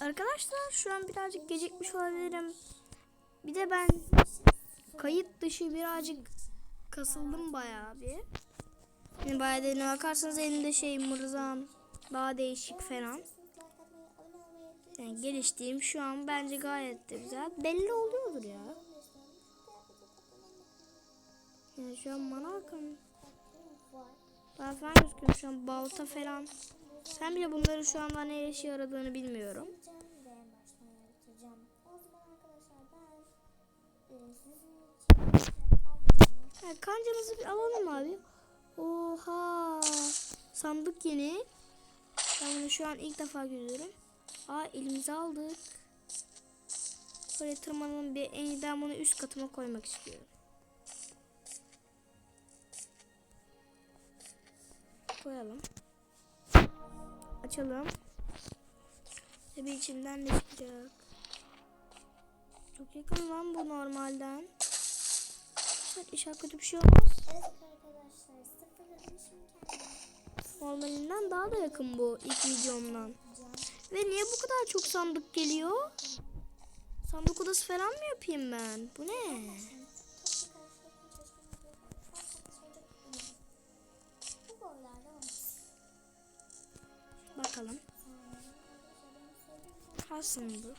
Arkadaşlar şu an birazcık gecikmiş olabilirim. Bir de ben kayıt dışı birazcık kasıldım bayağı bir. Yani bayağı derine bakarsanız elimde şey mırzam daha değişik falan. Yani geliştiğim şu an bence gayet de güzel. Belli oluyordur ya. Yani şu an bana bakın. Daha falan gözüküyor şu an balta falan. Sen bile bunların şu anda ne işe yaradığını bilmiyorum. Ha, kancamızı bir alalım abi. Oha. Sandık yeni. Ben bunu şu an ilk defa görüyorum. Aa elimize aldık. Böyle tırmanalım bir en ben bunu üst katıma koymak istiyorum. Koyalım. Açalım. Tabii içinden ne çıkacak? Çok yakın lan bu normalden. İnşallah kötü bir şey olmaz. Evet arkadaşlar Normalinden daha da yakın bu ilk videomdan. Ve niye bu kadar çok sandık geliyor? Sandık odası falan mı yapayım ben? Bu ne? Kaç sandık?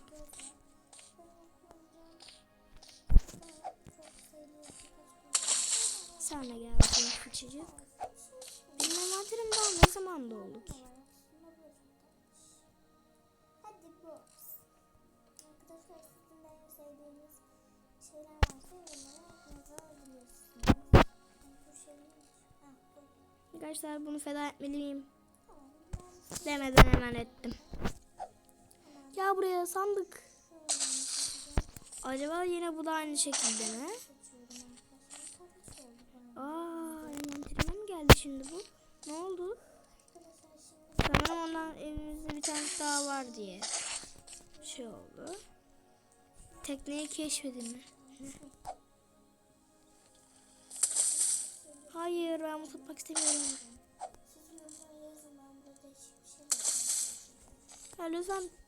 Sen de gel bakayım küçücük. Benim envanterim daha ne zaman doldu ki? Arkadaşlar. Bu bu. Bunu feda etmeliyim. Demeden hemen ettim. Ya buraya sandık. Acaba yine bu da aynı şekilde mi? Aa, envanterime mi geldi şimdi bu? Ne oldu? Sanırım ondan evimizde bir tane daha var diye. Şey oldu. Tekneyi keşfedin mi? Hayır ben bunu istemiyorum. Ya lütfen.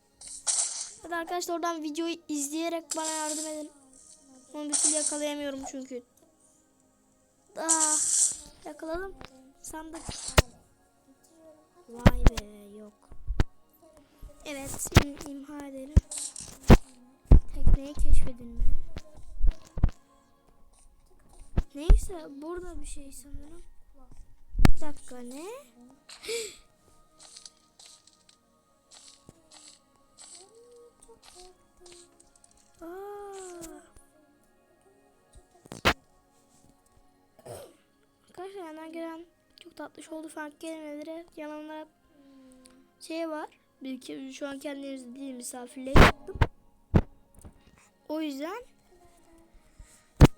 Hadi arkadaşlar oradan videoyu izleyerek bana yardım edin. Onu bir türlü yakalayamıyorum çünkü. Ah, yakaladım. Sandık. Vay be yok. Evet im- imha edelim. Tekneyi keşfedin mi? Neyse burada bir şey sanırım. Bir dakika ne? Tatlış oldu farklı kelimelere yalanlara şey var. Bir iki şu an kendiniz değil misafirliğe çıktım. O yüzden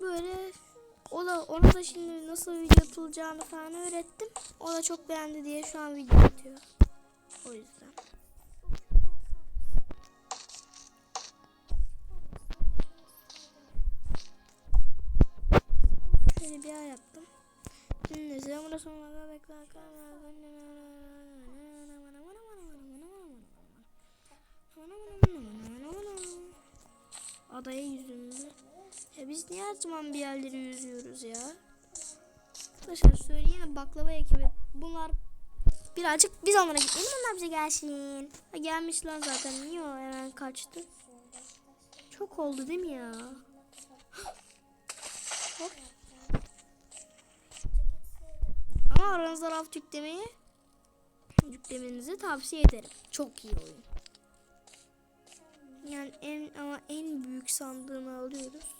böyle o da ona da şimdi nasıl video atılacağını falan öğrettim. O da çok beğendi diye şu an video atıyor. O yüzden. Şöyle bir ay yaptım. Sıra burada sonuna bekler. Adaya yüzümlü. Ya biz niye her zaman bir yerleri yüzüyoruz ya? Arkadaşlar söyleyin baklava ekibi. Bunlar birazcık biz onlara gidelim onlar bize gelsin. Ha, gelmiş zaten niye o hemen kaçtı? Çok oldu değil mi ya? Hop. Aranızda raf yüklemeyi yüklemenizi tavsiye ederim. Çok iyi oyun. Yani en ama en büyük sandığını alıyoruz.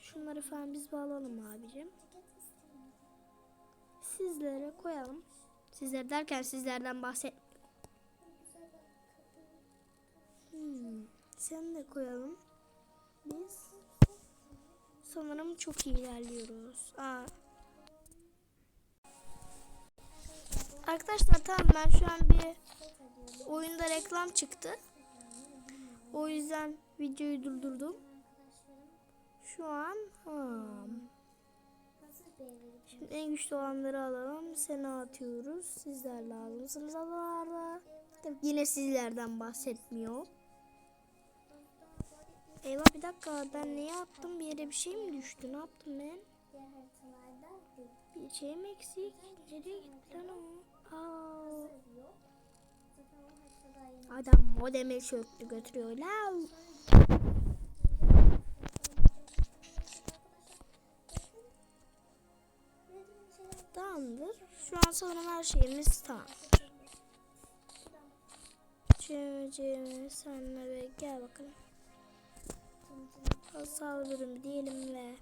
Şunları falan biz bağlayalım abicim. Sizlere koyalım. Sizler derken sizlerden bahset. Hmm, sen de koyalım. Biz sanırım çok iyi ilerliyoruz. Aa. Arkadaşlar tamam ben şu an bir oyunda reklam çıktı. O yüzden videoyu durdurdum. Şu an evlilik? Şimdi en güçlü olanları alalım. Seni atıyoruz. Sizler lazımsınız adalarda. Tabii Yine sizlerden bahsetmiyor. Eyvah bir dakika ben ne yaptım? Bir yere bir şey mi düştü? Ne yaptım ben? Bir şey mi eksik? Nereye gitti lan o? Adam modemi söktü götürüyor. Lav. Tamamdır. Şu an sanırım her şeyimiz tamam. Cemciğim senle ve gel bakalım. Hasal bölümü diyelim ve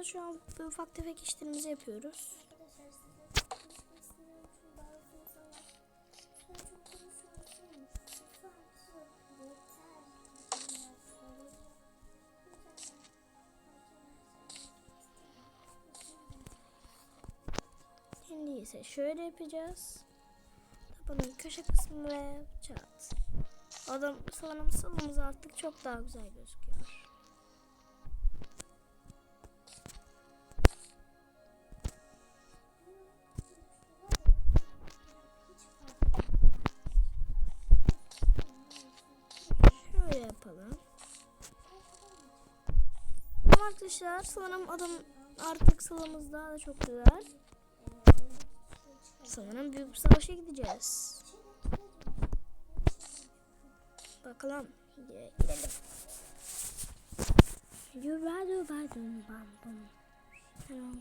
arkadaşlar şu an ufak tefek işlerimizi yapıyoruz. Şimdi ise şöyle yapacağız. Tabanın köşe kısmı ve çat. Adam sanırım salımız artık çok daha güzel gözüküyor. Arkadaşlar sanırım adam artık salımız daha da çok güzel. Sanırım büyük bir savaşa gideceğiz. Bakalım. Gidelim. Yürüdü bardum bambum. Tamam.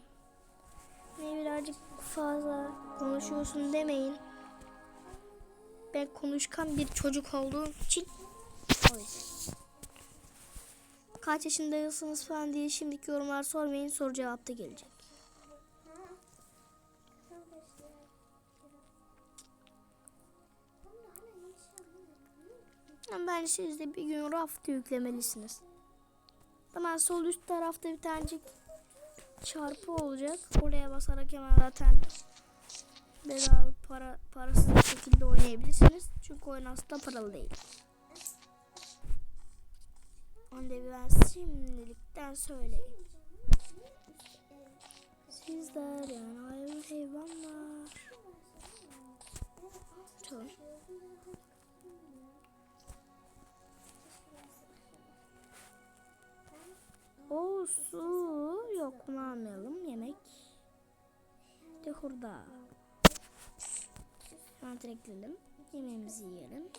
Ne birazcık fazla konuşuyorsun demeyin. Ben konuşkan bir çocuk olduğum için o yüzden. Kaç yaşındasınız falan diye şimdiki yorumlar sormayın. Soru cevapta gelecek. Ben siz de bir gün raft yüklemelisiniz. Hemen sol üst tarafta bir tanecik çarpı olacak. Oraya basarak hemen zaten bedava para, parasız bir şekilde oynayabilirsiniz. Çünkü oyun aslında paralı değil. Onu da ben şimdilikten söyleyeyim. Sizler yani hayvan hayvanlar. Tamam. O su yok bunu almayalım. Yemek. De hurda. Hemen. Yemeğimizi yiyelim.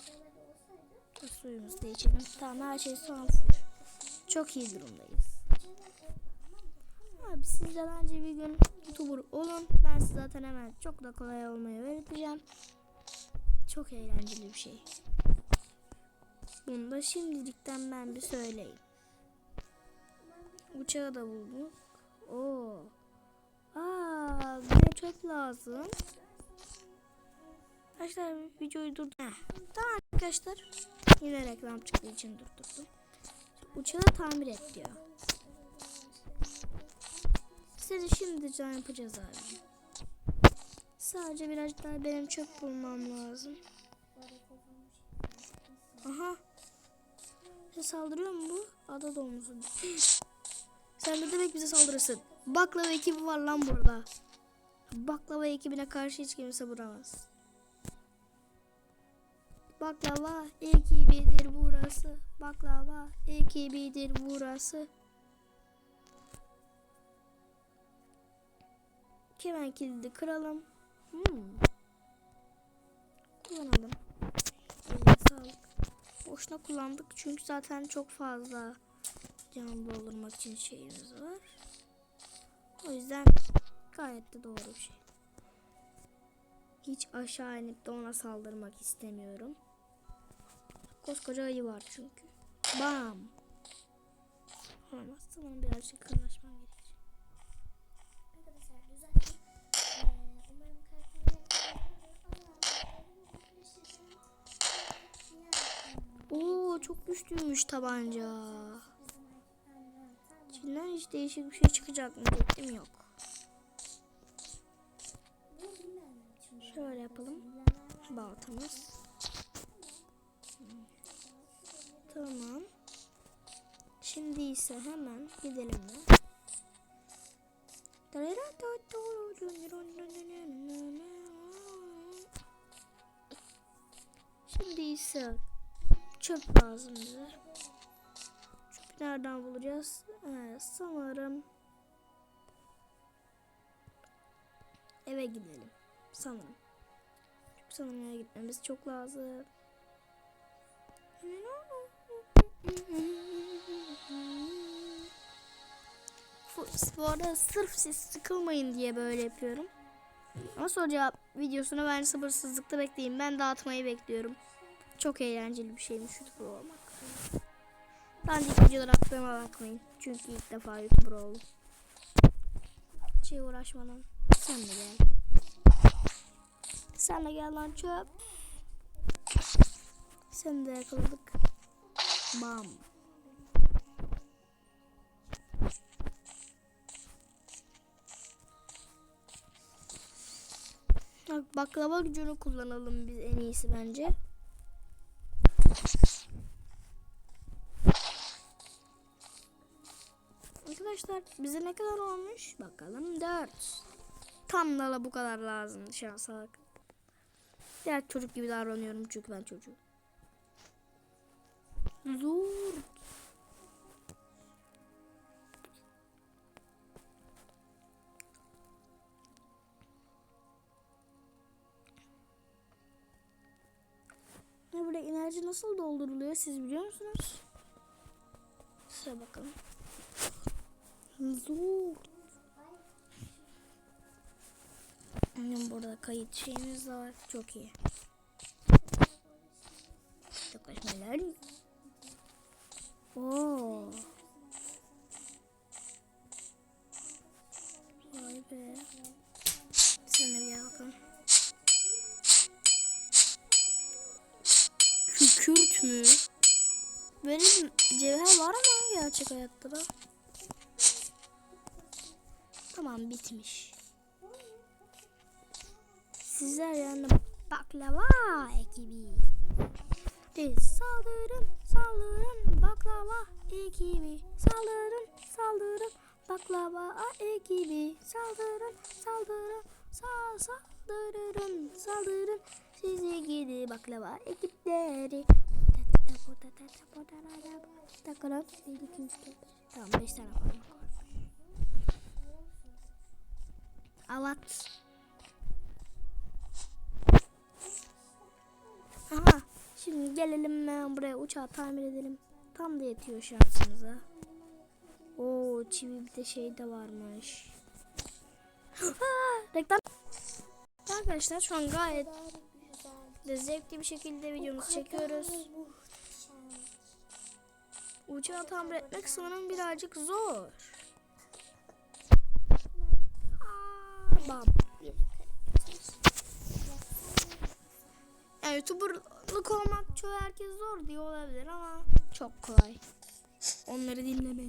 Suyumuzu da içelim. Tamam her şey son. Çok iyi durumdayız. Abi siz de bence bir gün YouTuber olun. Ben size zaten hemen çok da kolay olmayı öğreteceğim. Çok eğlenceli bir şey. Bunu da şimdilikten ben bir söyleyeyim. Uçağı da bulduk. Oo. Aa, bize çöp lazım. Arkadaşlar videoyu dur. Heh. Tamam arkadaşlar. Yine reklam çıktığı için durdurdum. Uçağı tamir et diyor. Size şimdi can yapacağız abi. Sadece birazcık daha benim çöp bulmam lazım. Aha. Bize saldırıyor mu bu? Ada domuzu. Sen de demek bize saldırırsın. Baklava ekibi var lan burada. Baklava ekibine karşı hiç kimse vuramaz. Baklava ekibidir burası. Baklava ekibidir burası. Kemen kilidi kıralım. Hmm. Kullanalım. Eline sağlık. Boşuna kullandık çünkü zaten çok fazla can doldurmak için şeyimiz var. O yüzden gayet de doğru bir şey. Hiç aşağı inip de ona saldırmak istemiyorum. Koskoca ayı var çünkü. Bam. Olmaz. Sanırım birazcık kırnaşmam gerekecek. Arkadaşlar düzelttim. Ee, umarım çok güçlüymüş tabanca. İçinden hiç değişik bir şey çıkacak mı dedim yok. Şöyle yapalım. Baltamız. Tamam. Şimdi ise hemen gidelim mi? Şimdi ise çöp lazım bize. Çöpü nereden bulacağız? Evet, sanırım eve gidelim. Sanırım. Çünkü sanırım eve gitmemiz çok lazım. Fu- Bu arada sırf siz sıkılmayın diye böyle yapıyorum. Ama soru cevap videosunu ben sabırsızlıkla bekleyin. Ben dağıtmayı bekliyorum. Çok eğlenceli bir şeymiş YouTuber olmak. Dandik videolar attığıma bakmayın. Çünkü ilk defa YouTuber oldum. Hiç uğraşmadan. Sen de gel. Sen de gel lan çöp. Sen de yakaladık. Bam. Bak baklava gücünü kullanalım biz en iyisi bence. Arkadaşlar bize ne kadar olmuş? Bakalım 4. Tam da bu kadar lazım şansa bak. Diğer çocuk gibi davranıyorum çünkü ben çocuğum. Zor. Ne böyle enerji nasıl dolduruluyor siz biliyor musunuz? Size bakalım. Zor. Benim burada kayıt şeyimiz var. Çok iyi. Yaklaşmalar. Oo. Vay be. Mü? Böyle cevher var ama gerçek hayatta da. Tamam bitmiş. Sizler yani baklava ekibi. Saldırın saldırın baklava ekibi. Saldırın saldırın baklava ekibi. Saldırın saldırın sal saldırın saldırın sizi gidi baklava ekipleri. Bakalım. 1, 2, 3, 4, Tamam 5 tane parmak var. Avat. Aha. Şimdi gelelim ben buraya uçağı tamir edelim. Tam da yetiyor şansımıza. Oo çivi bir de şey de varmış. Reklam. Arkadaşlar şu an gayet de zevkli bir şekilde videomuzu çekiyoruz. Uçağı tamir etmek sanırım birazcık zor. Aa, bam. Yani YouTuber'lık olmak çoğu herkes zor diyor olabilir ama çok kolay. Onları dinlemeyi.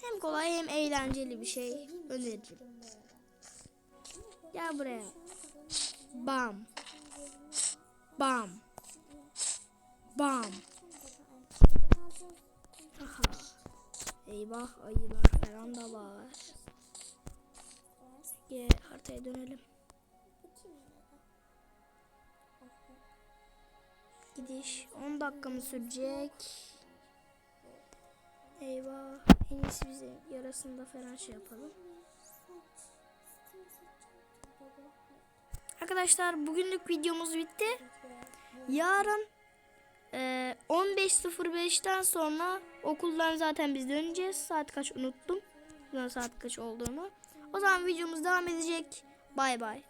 Hem kolay hem eğlenceli bir şey öneririm. Gel buraya. Bam. Bam. Bam. Aha. Eyvah ayılar falan da var. Gel haritaya dönelim. Gidiş 10 dakika mı sürecek? Eyvah. En iyisi bize yarasında falan şey yapalım. Arkadaşlar bugünlük videomuz bitti. Yarın e, 15.05'ten sonra okuldan zaten biz döneceğiz. Saat kaç unuttum. Saat kaç olduğunu. O zaman videomuz devam edecek. Bay bay.